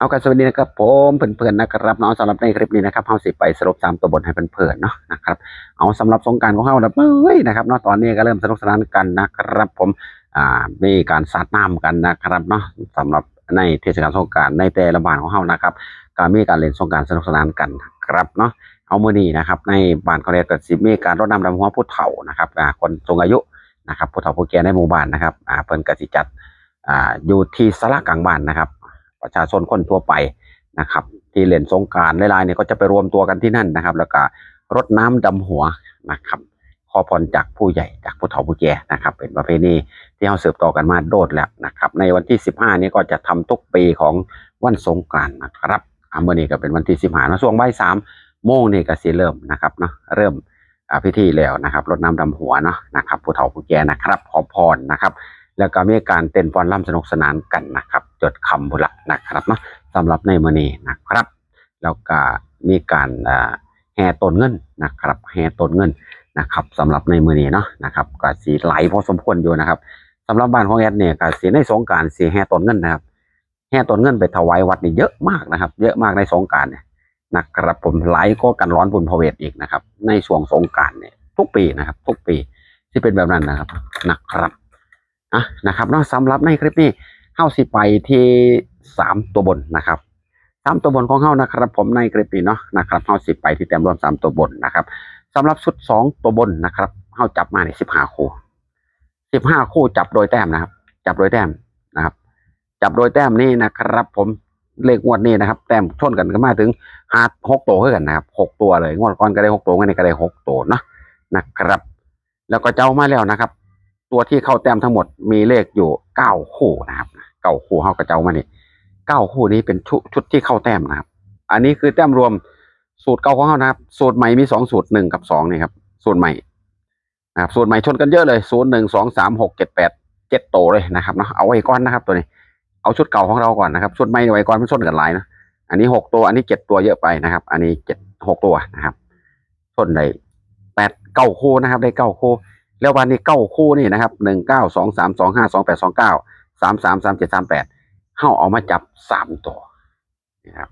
เอากันสวัสดีนะครับผมเพื่อนๆนะครับเนาะสำหรับในคลิปนี้นะครับเฮาสิไปสรุปตามตัวบทให้เพื่อนๆเนาะนะครับเอาสำหรับสงการของเฮานะเอ้ยนะครับเนาะตอนนี้ก็เริ่มสนุกสนานกันนะครับผมอ่ามีการสาดน้ำกันนะครับเนาะสำหรับในเทศกาลสงการในแต่ละบ้านของเฮานะครับก็มีการเล่นสงการสนุกสนานกันนะครับเนาะเอามือนี้นะครับในบ้านเขาเรียกก็สิมีการรดน้ำดำหัวผู้เฒ่านะครับคนสูงอายุนะครับผู้เฒ่าผู้แก่ในหมู่บ้านนะครับเพิ่นก็สิจัดอ่าอยู่ที่ศาลากลางบ้านนะครับ ประชาชนคนทั่วไปนะครับ ที่เล่นสงการหลายๆเนี่ยก็จะไปรวมตัวกันที่นั่นนะครับ แล้วก็รดน้ำดำหัวนะครับขอพรจากผู้ใหญ่จากผู้เฒ่าผู้แก่นะครับ เป็นประเพณีที่เราสืบต่อกันมาโดดแล้วนะครับ ในวันที่ 15 นี้ก็จะทำทุกปีของวันสงกรานต์นะครับอาเมื่อนี้ก็เป็นวันที่15นะช่วงบ่ายสามโมงนี่ก็สิเริ่มนะครับเนาะเริ่มพิธีแล้วนะครับรดน้ำดำหัวเนาะนะครับผู้เฒ่าผู้แก่นะครับ ขอพรนะครับ แล้วก็มีการเต้นฟ้อนรำสนุกสนานกันนะครับ จดคำบุละนะครับเนาะสำหรับในมือนี้นะครับ แล้วก็มีการแห่ต้นเงินนะครับแห่ต้นเงินนะครับสำหรับในมือนี้เนาะนะครับก็สีไหลพอสมควรอยู่นะครับสำหรับบ้านของแอดเนี่ยก็สีในสงการสีแห่ต้นเงินนะครับแห่ต้นเงินไปถวายวัดนี่เยอะมากนะครับ เยอะมากในสงการเนี่ยนะครับผมไหลก็กันร้อนบุญพเวทอีกนะครับ ในช่วงสงการเนี่ยทุกปีนะครับ ทุกปีที่เป็นแบบนั้นนะครับนะครับ อะนะครับเนาะสำหรับในคลิปนี้เข้าสิไปที่สามตัวบนนะครับสามตัวบนของเข้านะครับ ผมในคลิปนี้เนาะนะครับเข้าสิไปที่เต็มรวมสามตัวบนนะครับสำหรับชุดสองตัวบนนะครับเข้าจับมาในสิบห้าคู่สิบห้าคู่จับโดยแต้มนะครับ จับโดยแต้มนะครับ จับโดยแต้มนี่นะครับ ผมเลขงวดนี้นะครับ แต้มชนกันก็มาถึงหาหกตัวเท่ากันนะครับหกตัวเลยงวดก่อนก็ได้หกตัวงวดนี้ก็ได้หกตัวเนาะนะครับ แล้วก็เจ้ามาแล้วนะครับ ตัวที่เข้าแต้มทั้งหมดมีเลขอยู่เก้าคู่นะครับเก้าคู่เข้ากระเจ้ามานี่เก้าคู่นี้เป็นชุดชุดที่เข้าแต้มนะครับ อันนี้คือแต้มรวมสูตรเก่าของเขานะครับ สูตรใหม่มีสองสูตรหนึ่งกับสองนี่ครับ สูตรใหม่นะครับสูตรใหม่ชนกันเยอะเลยศูนย์หนึ่งสองสามหกเจ็ดแปดเจ็ดโตเลยนะครับเนาะเอาไว้ก่อนนะครับตัวนี้ เอาชุดเก่าของเราก่อนนะครับชุดใหม่ไว้ก่อนมันชนกันหลายนะอันนี้หกตัวอันนี้เจ็ดตัวเยอะไปนะครับ อันนี้เจ็ดหกตัวนะครับชนได้แปดเก้าคู่นะครับ ได้เก้าคู่ แล้ววันนี้เก้าคู่นี่นะครับหนึ่งเก้าสองสามสองห้าสองแปดสองเก้าสามสามสามเจ็ดสามแปดเข้าเอามาจับสามตัวนะครับ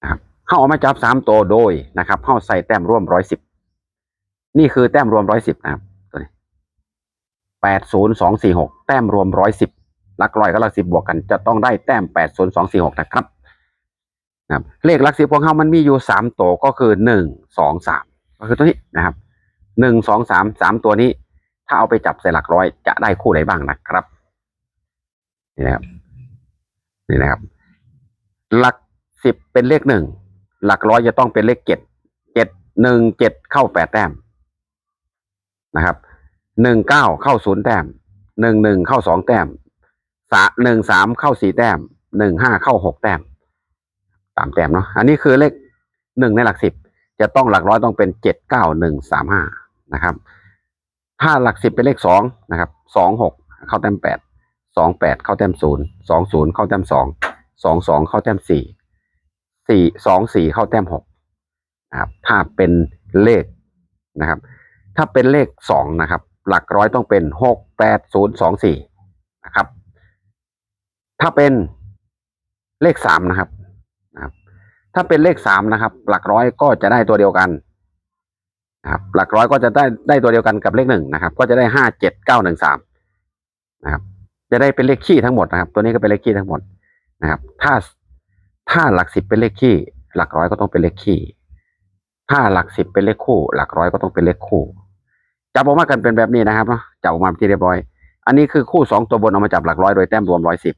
นะครับเข้าเอามาจับสามตัวโดยนะครับเข้าใส่แต้มร่วมร้อยสิบนี่คือแต้มรวมร้อยสิบนะครับตัวนี้แปดศูนย์สองสี่หกแต้มรวมร้อยสิบหลักร้อยกับหลักสิบบวกกัน จะต้องได้แต้มแปดศูนย์สองสี่หกนะครับนะครับเลขหลักสิบของเขามันมีอยู่สามตัวก็คือหนึ่งสองสามก็คือตัวนี้นะครับ หนึ่งสองสามสามตัวนี้ ถ้าเอาไปจับใส่หลักร้อยจะได้คู่ไหนบ้างนะครับ นี่นะครับ นี่นะครับ หลักสิบเป็นเลขหนึ่งหลักร้อยจะต้องเป็นเลขเจ็ดเจ็ดหนึ่งเจ็ดเข้าแปดแต้มนะครับหนึ่งเก้าเข้าศูนย์แต้มหนึ่งหนึ่งเข้าสองแต้มสาหนึ่งสามเข้าสี่แต้มหนึ่งห้าเข้าหกแต้มสามแต้มเนาะอันนี้คือเลขหนึ่งในหลักสิบจะต้องหลักร้อยต้องเป็นเจ็ดเก้าหนึ่งสามห้า นะครับ ถ้าหลักสิบเป็นเลขสองนะครับสองหกเข้าแต้มแปดสองแปดเข้าแต้มศูนย์สองศูนย์เข้าแต้มสองสองสองเข้าแต้มสี่สี่สองสี่เข้าแต้มหกนะครับถ้าเป็นเลขนะครับ ถ้าเป็นเลขสองนะครับ หลักร้อยต้องเป็นหกแปดศูนย์สองสี่นะครับ ถ้าเป็นเลขสามนะครับนะครับ ถ้าเป็นเลขสามนะครับ หลักร้อยก็จะได้ตัวเดียวกัน นะครับหลักร้อยก็จะได้ได้ตัวเดียวกันกับเลขหนึ่งนะครับ ก็จะได้ห้าเจ็ดเก้าหนึ่งสามนะครับ จะได้เป็นเลขคี่ทั้งหมดนะครับ ตัวนี้ก็เป็นเลขคี่ทั้งหมดนะครับ ถ้าถ้าหลักสิบเป็นเลขคี่หลักร้อยก็ต้องเป็นเลขคี่ถ้าหลักสิบเป็นเลขคู่ หลักร้อยก็ต้องเป็นเลขคู่จับออกมากันเป็นแบบนี้นะครับเนาะจับออกมาที่เรียบร้อย อันนี้คือคู่สองตัวบนเอามาจับหลักร้อยโดยแต้มรวมร้อยสิบ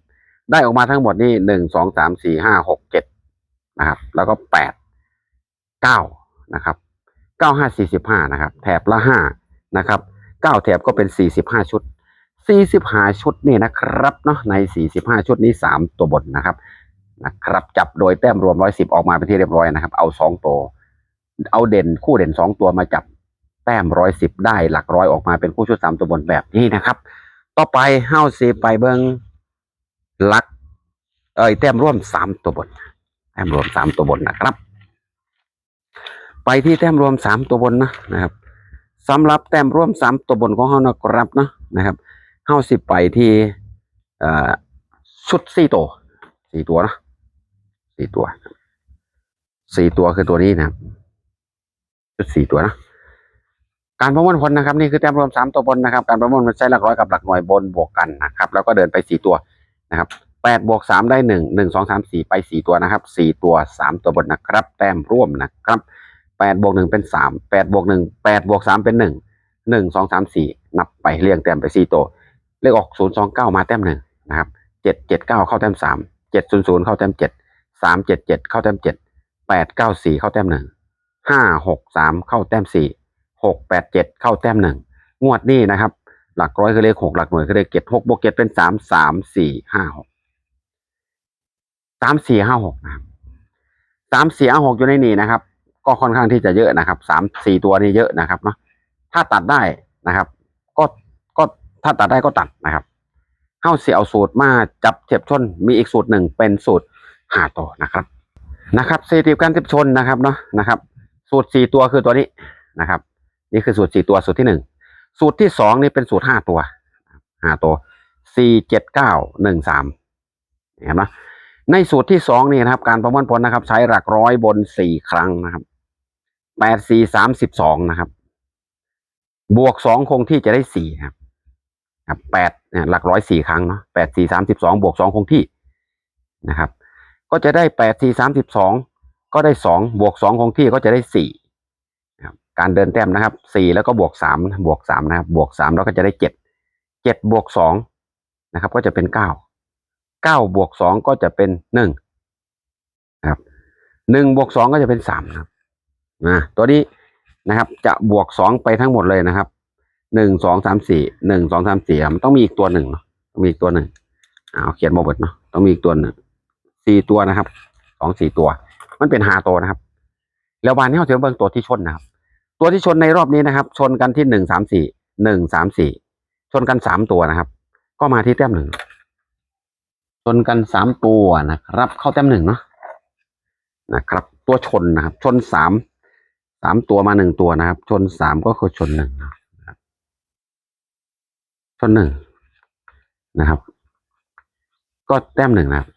ได้ออกมาทั้งหมดนี่หนึ่งสองสามสี่ห้าหกเจ็ดนะครับ แล้วก็แปดเก้านะครับ เก้าห้าสี่สิบห้านะครับ แถบละห้านะครับเก้าแถบก็เป็นสี่สิบห้าชุดสี่สิบห้าชุดนี่นะครับเนาะในสี่สิบห้าชุดนี้สามตัวบนนะครับนะครับ จับโดยแต้มรวมร้อยสิบออกมาเป็นที่เรียบร้อยนะครับ เอาสองตัว เอาเด่นคู่เด่นสองตัวมาจับแต้มร้อยสิบได้หลักร้อยออกมาเป็นคู่ชุดสามตัวบนแบบนี้นะครับ ต่อไปเฮ้าสีไปเบิงลัก เอ้ยแต้มร่วมสามตัวบนแต้มรวมสามตัวบนนะครับ ไปที่แต้มรวมสามตัวบนนะนะครับสำหรับแต้มรวมสามตัวบนของเขานะครับนะนะครับเข้าสิบไปที่อ่อชุดสี่ตัวสี่ตัวนะสี่ตัวสี่ตัวคือตัวนี้นะครับชุดสี่ตัวนะการประมวลผลนะครับนี่คือแต้มรวมสามตัวบนนะครับ การประมวลมันใช้หลักร้อยกับหลักหน่วยบนบวกกันนะครับ แล้วก็เดินไปสี่ตัวนะครับแปดบวกสามได้หนึ่งหนึ่งสองสามสี่ไปสี่ตัวนะครับสี่ตัวสามตัวบนนะครับ แต้มร่วมนะครับ แปดบวกหนึ่งเป็นสามแปดบวกหนึ่งแปดบวกสามเป็นหนึ่งหนึ่งสองสามสี่นับไปเรียงแต้มไปสี่ตัว เลขออกศูนย์สองเก้ามาแต้มหนึ่งนะครับเจ็ดเจ็ดเก้าเข้าแต้มสามเจ็ดศูนย์ศูนย์เข้าแต้มเจ็ดสามเจ็ดเจ็ดเข้าแต้มเจ็ดแปดเก้าสี่เข้าแต้มหนึ่งห้าหกสามเข้าแต้มสี่หกแปดเจ็ดเข้าแต้มหนึ่งงวดนี้นะครับ หลักร้อยคือเลขหกหลักหน่วยคือเลขเจ็ดหกบวกเจ็ดเป็นสามสามสี่ห้าหกสามสี่ห้าหกนะครับสามสี่ห้าหกอยู่ในนี้นะครับ ก็ค่อนข้างที่จะเยอะนะครับสามสี่ตัวนี้เยอะนะครับเนาะถ้าตัดได้นะครับ ก็ก็ถ้าตัดได้ก็ตัดนะครับเข้าเสียเอาสูตรมาจับเทียบชนมีอีกสูตรหนึ่งเป็นสูตรหาต่อนะครับนะครับสถิติการเทียบชนนะครับเนาะนะครับ สูตรสี่ตัวคือตัวนี้นะครับ นี่คือสูตรสี่ตัวสูตรที่หนึ่งสูตรที่สองนี่เป็นสูตรห้าตัวห้าตัวสี่เจ็ดเก้าหนึ่งสามเห็นไหมในสูตรที่สองนี่นะครับ การประมวลผลนะครับ ใช้หลักร้อยบนสี่ครั้งนะครับ แปดสี่สามสิบสองนะครับ บวกสองคงที่จะได้สี่ครับแปดเนี่ยหลักร้อยสี่ครั้งเนาะแปดสี่สามสิบสองบวกสองคงที่นะครับ ก็จะได้แปดสี่สามสิบสองก็ได้สองบวกสองคงที่ก็จะได้สี่การเดินแต้มนะครับสี่แล้วก็บวกสามบวกสามนะครับ บวกสามแล้วก็จะได้เจ็ดเจ็ดบวกสองนะครับ ก็จะเป็นเก้าเก้าบวกสองก็จะเป็นหนึ่งครับหนึ่งบวกสองก็จะเป็นสามครับ นะตัวนี้นะครับ จะบวกสองไปทั้งหมดเลยนะครับหนึ่งสองสามสี่หนึ่งสองสามสี่มันต้องมีอีกตัวหนึ่งเนาะต้องมีอีกตัวหนึ่งอ่าเอาเขียนมาเบิดเนาะต้องมีอีกตัวหนึ่งสี่ตัวนะครับสองสี่ตัว มันเป็นหาตัวนะครับ แล้ววันนี้เราจะเบิ่งตัวที่ชนนะครับ ตัวที่ชนในรอบนี้นะครับ ชนกันที่หนึ่งสามสี่หนึ่งสามสี่ชนกันสามตัวนะครับ ก็มาที่แต้มหนึ่งชนกันสามตัวนะครับ เข้าแต้มหนึ่งเนาะนะครับ ตัวชนนะครับ ชนสาม สามตัวมาหนึ่งตัวนะครับ ชนสามก็คือชนหนึ่งชนหนึ่งนะครับ ก็แต้มหนึ่งนะครับ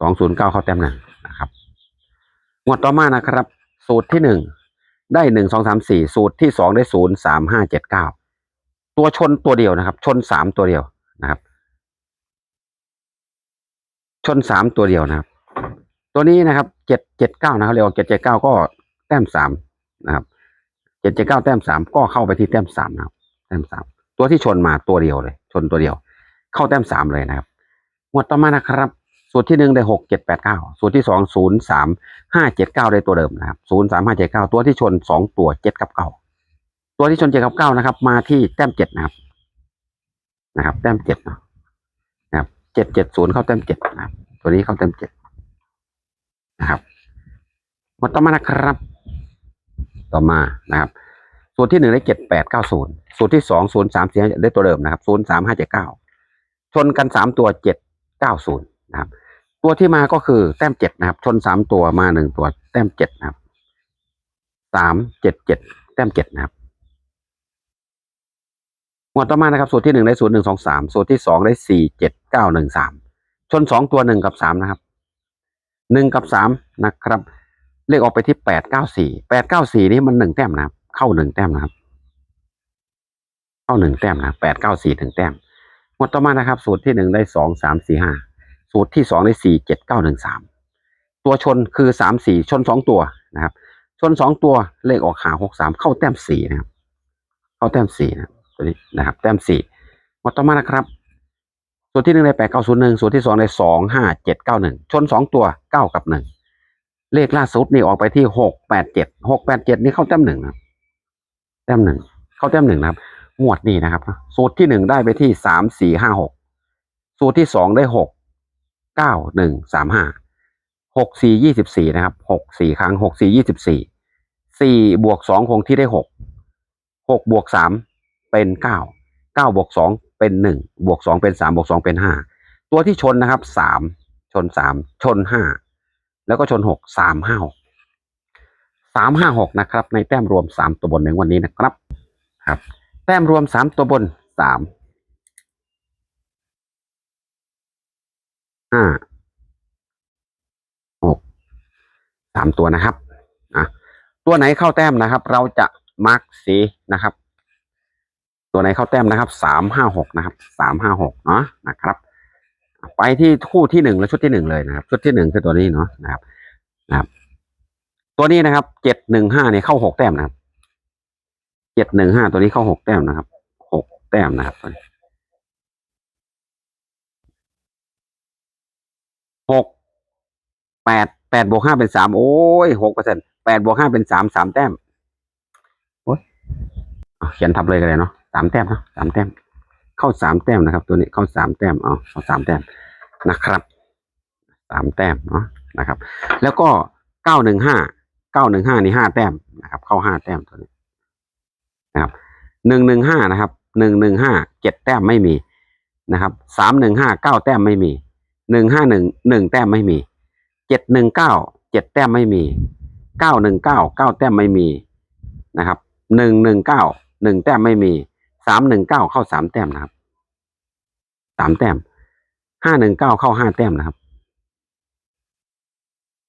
สองศูนย์เก้าเข้าแต้มหนึ่งนะครับงวดต่อมานะครับ สูตรที่หนึ่งได้หนึ่งสองสามสี่สูตรที่สองได้ศูนย์สามห้าเจ็ดเก้าตัวชนตัวเดียวนะครับ ชนสามตัวเดียวนะครับ ชนสามตัวเดียวนะครับ ตัวนี้นะครับเจ็ดเจ็ดเก้านะครับเรียกว่าเจ็ดเจ็ดเก้าก็แต้มสาม นะครับเจ็ดเจ็ดเก้าแต้มสามก็เข้าไปที่แต้มสามนะครับแต้มสามตัวที่ชนมาตัวเดียวเลย ชนตัวเดียว เข้าแต้มสามเลยนะครับงวดต่อมานะครับ สูตรที่หนึ่งได้หกเจ็ดแปดเก้าสูตรที่สองศูนย์สามห้าเจ็ดเก้าได้ตัวเดิมนะครับศูนย์สามห้าเจ็ดเก้าตัวที่ชนสองตัวเจ็ดกับเก้าตัวที่ชนเจ็ดกับเก้านะครับ มาที่แต้มเจ็ดนะครับ นะครับ แต้มเจ็ดนะนะครับเจ็ดเจ็ดศูนย์เข้าแต้มเจ็ดนะครับ ตัวนี้เข้าแต้มเจ็ดนะครับหมดต่อมานะครับ ต่อมานะครับ สูตรที่หนึ่งได้เจ็ดแปดเก้าศูนย์สูตรที่สองศูนย์สามสี่ได้ตัวเดิมนะครับศูนย์สามห้าเจ็ดเก้าชนกันสามตัวเจ็ดเก้าศูนย์นะครับ ตัวที่มาก็คือแต้มเจ็ดนะครับ ชนสามตัวมาหนึ่งตัวแต้มเจ็ดนะครับสามเจ็ดเจ็ดแต้มเจ็ดนะครับหมวดต่อมานะครับ สูตรที่หนึ่งได้ศูนย์หนึ่งสองสามสูตรที่สองได้สี่เจ็ดเก้าหนึ่งสามชนสองตัวหนึ่งกับสามนะครับหนึ่งกับสามนะครับ เลขออกไปที่แปดเก้าสี่แปดเก้าสี่นี่มันหนึ่งแต้มนะครับ เข้าหนึ่งแต้มนะครับ เข้าหนึ่งแต้มนะแปดเก้าสี่ถึงแต้มหมดต่อมานะครับ สูตรที่หนึ่งได้สองสามสี่ห้าสูตรที่สองได้สี่เจ็ดเก้าหนึ่งสามตัวชนคือสามสี่ชนสองตัวนะครับ ชนสองตัวเลขออกหาหกสามเข้าแต้มสี่นะครับ เข้าแต้มสี่นะครับตัวนี้นะครับ แต้มสี่หมดต่อมานะครับสูตรที่หนึ่งได้แปดเก้าศูนย์หนึ่งสูตรที่สองได้สองห้าเจ็ดเก้าหนึ่งชนสองตัวเก้ากับหนึ่ง เลขล่าสุดนี่ออกไปที่หกแปดเจ็ดหกแปดเจ็ดนี่เข้าแต้มหนึ่งนะครับแต้มหนึ่งเข้าแต้มหนึ่งนะครับงวดนี้นะครับ สูตรที่หนึ่งได้ไปที่สามสี่ห้าหกสูตรที่สองได้หกเก้าหนึ่งสามห้าหกสี่ยี่สิบสี่นะครับหกสี่ครั้งหกสี่ยี่สิบสี่สี่บวกสองคงที่ได้หกหกบวกสามเป็นเก้าเก้าบวกสองเป็นหนึ่งบวกสองเป็นสามบวกสองเป็นห้าตัวที่ชนนะครับสามชนสามชนห้า แล้วก็ชนหกสามห้าหกสามห้าหกนะครับ ในแต้มรวมสามตัวบนในวันนี้นะครับครับ แต้มรวมสามตัวบนสามห้าหกสามตัวนะครับอะตัวไหนเข้าแต้มนะครับ เราจะมาร์กสีนะครับ ตัวไหนเข้าแต้มนะครับสามห้าหกนะครับสามห้าหกเนาะนะครับ ไปที่คู่ที่หนึ่งและชุดที่หนึ่งเลยนะครับ ชุดที่หนึ่งคือตัวนี้เนาะนะครับนะครับ ตัวนี้นะครับเจ็ดหนึ่งห้าเนี่ยเข้าหกแต้มนะครับเจ็ดหนึ่งห้าตัวนี้เข้าหกแต้มนะครับหกแต้มนะครับตัวนี้หกแปดแปดบวกห้าเป็นสามโอ้ยหกเปอร์เซ็นแปดบวกห้าเป็นสามสามแต้มโอ้ยเขียนทับเลยกันเลยเนาะสามแต้มนะสามแต้ม เข้าสามแต้มนะครับ ตัวนี้เข้าสามแต้มเอาเข้าสามแต้มนะครับสามแต้มเนาะนะครับ แล้วก็เก้าหนึ่งห้าเก้าหนึ่งห้านี่ห้าแต้มนะครับ เข้าห้าแต้มตัวนี้นะครับหนึ่งหนึ่งห้านะครับหนึ่งหนึ่งห้าเจ็ดแต้มไม่มีนะครับสามหนึ่งห้าเก้าแต้มไม่มีหนึ่งห้าหนึ่งหนึ่งแต้มไม่มีเจ็ดหนึ่งเก้าเจ็ดแต้มไม่มีเก้าหนึ่งเก้าเก้าแต้มไม่มีนะครับหนึ่งหนึ่งเก้าหนึ่งแต้มไม่มี สามหนึ่งเก้าเข้าสามแต้มนะครับสามแต้มห้าหนึ่งเก้าเข้าห้าแต้มนะครับ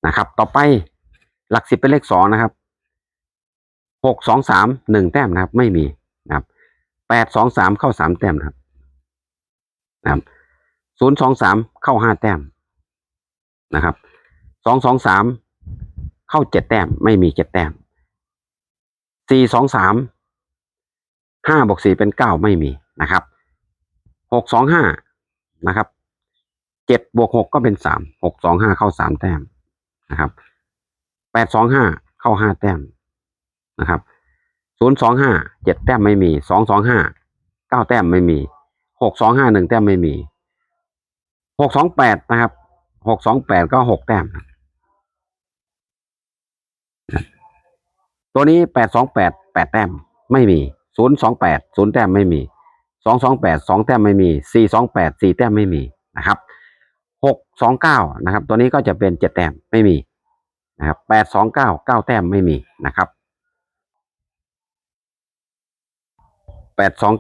นะครับ ต่อไปหลักสิบเป็นเลขสองนะครับหกสองสามหนึ่งแต้มนะครับ ไม่มีนะครับแปดสองสามเข้าสามแต้มนะครับนะครับศูนย์สองสามเข้าห้าแต้มนะครับสองสองสามเข้าเจ็ดแต้ม ไม่มีเจ็ดแต้มสี่สองสาม ห้าบวกสี่เป็นเก้าไม่มีนะครับหกสองห้านะครับเจ็ดบวกหกก็เป็นสามหกสองห้าเข้าสามแต้มนะครับแปดสองห้าเข้าห้าแต้มนะครับศูนย์สองห้าเจ็ดแต้มไม่มีสองสองห้าเก้าแต้มไม่มีหกสองห้าหนึ่งแต้มไม่มีหกสองแปดนะครับหกสองแปดก็หกแต้ม ตัวนี้แปดสองแปดแปดแต้มไม่มี ศูนย์สองแปดศูนย์แต้มไม่มีสองสองแปดสองแต้มไม่มีสี่สองแปดสี่แต้มไม่มีนะครับหกสองเก้านะครับ ตัวนี้ก็จะเป็นเจ็ดแต้มไม่มีนะครับแปดสองเก้าเก้าแต้มไม่มีนะครับแปดสอง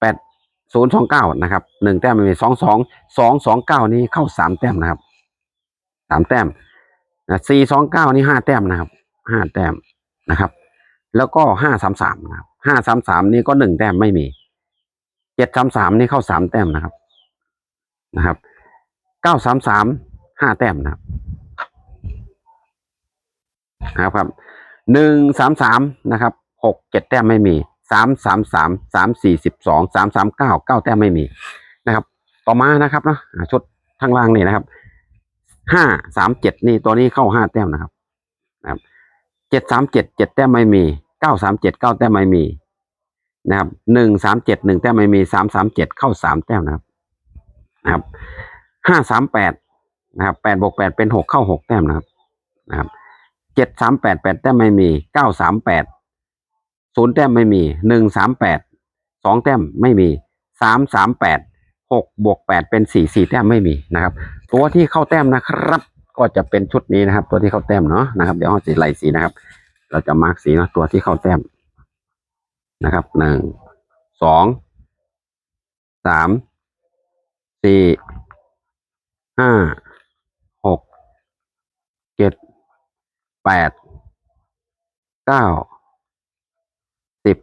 แปดศูนย์สองเก้านะครับหนึ่งแต้มไม่มีสองสองสองสองเก้านี้เข้าสามแต้มนะครับสามแต้มสี่สองเก้านี่ห้าแต้มนะครับห้าแต้มนะครับ แล้วก็ห้าสามสามนะครับห้าสามสามนี่ก็หนึ่งแต้มไม่มีเจ็ดสามสามนี่เข้าสามแต้มนะครับนะครับเก้าสามสามห้าแต้มนะครับนะครับหนึ่งสามสามนะครับหกเจ็ดแต้มไม่มีสามสามสามสามสี่สิบสองสามสามเก้าเก้าแต้มไม่มีนะครับ ต่อมานะครับนะชุดข้างล่างนี่นะครับห้าสามเจ็ดนี่ตัวนี้เข้าห้าแต้มนะครับนะครับ เจ็ดสามเจ็ดเจ็ดแต้มไม่มีเก้าสามเจ็ดเก้าแต้มไม่มีนะครับหนึ่งสามเจ็ดหนึ่งแต้มไม่มีสามสามเจ็ดเข้าสามแต้มนะครับนะครับห้าสามแปดนะครับแปดบวกแปดเป็นหกเข้าหกแต้มนะครับนะครับเจ็ดสามแปดแปดแต้มไม่มีเก้าสามแปดศูนย์แต้มไม่มีหนึ่งสามแปดสองแต้มไม่มีสามสามแปดหกบวกแปดเป็นสี่สี่แต้มไม่มีนะครับ ตัวที่เข้าแต้มนะครับ ก็จะเป็นชุดนี้นะครับ ตัวที่เข้าแต้มเนาะนะครับเดี๋ยวเราสีไล่สีนะครับ เราจะมาร์กสีนะตัวที่เข้าแต้มนะครับหนึ่งสองสามสี่ห้าหกเจ็ดแปดเก้าสิบ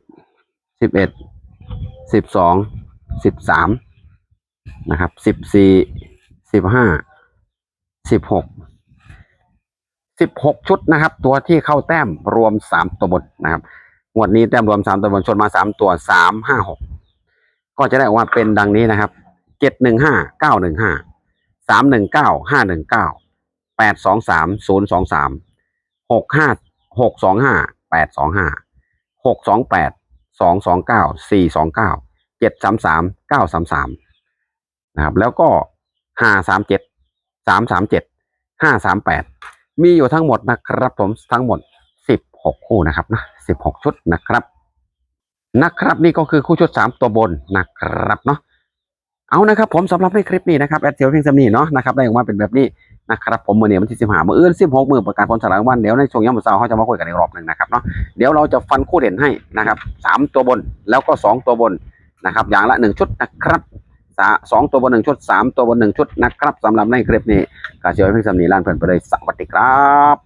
สิบเอ็ดสิบสองสิบสามนะครับสิบสี่สิบห้า สิบหกสิบหกชุดนะครับ ตัวที่เข้าแต้มรวมสามตัวบนนะครับงวดนี้แต้มรวมสามตัวบนชนมาสามตัวสามห้าหกก็จะได้ออกมาเป็นดังนี้นะครับเจ็ดหนึ่งห้าเก้าหนึ่งห้าสามหนึ่งเก้าห้าหนึ่งเก้าแปดสองสามศูนย์สองสามหกห้าหกสองห้าแปดสองห้าหกสองแปดสองสองเก้าสี่สองเก้าเจ็ดสามสามเก้าสามสามนะครับ แล้วก็ห้าสามเจ็ด สามสามเจ็ดห้าสามแปดมีอยู่ทั้งหมดนะครับผมทั้งหมดสิบหกคู่นะครับนะสิบหกชุดนะครับ นะครับนี่ก็คือคู่ชุดสามตัวบนนะครับเนาะเอานะครับผมสำหรับในคลิปนี้นะครับแอดเซลเพียงสำนีเนาะนะครับได้ออกมาเป็นแบบนี้นะครับผมมือเนี่ยวันที่สิบห้ามืออื่นสิบหกมือประกาศผลสลากวันเดี๋ยวในช่วงยามมื้อเช้าเขาจะมาคุยกันอีกรอบหนึ่งนะครับเนาะเดี๋ยวเราจะฟันคู่เด่นให้นะครับสามตัวบนแล้วก็สองตัวบนนะครับ อย่างละหนึ่งชุดนะครับ สองตัวบนหนึ่งชุดสามตัวบนหนึ่งชุดนะครับสำหรับในคลิปนี้กาเจอเพียงสำนีล้านเพื่อนไปเลยสวัสดีครับ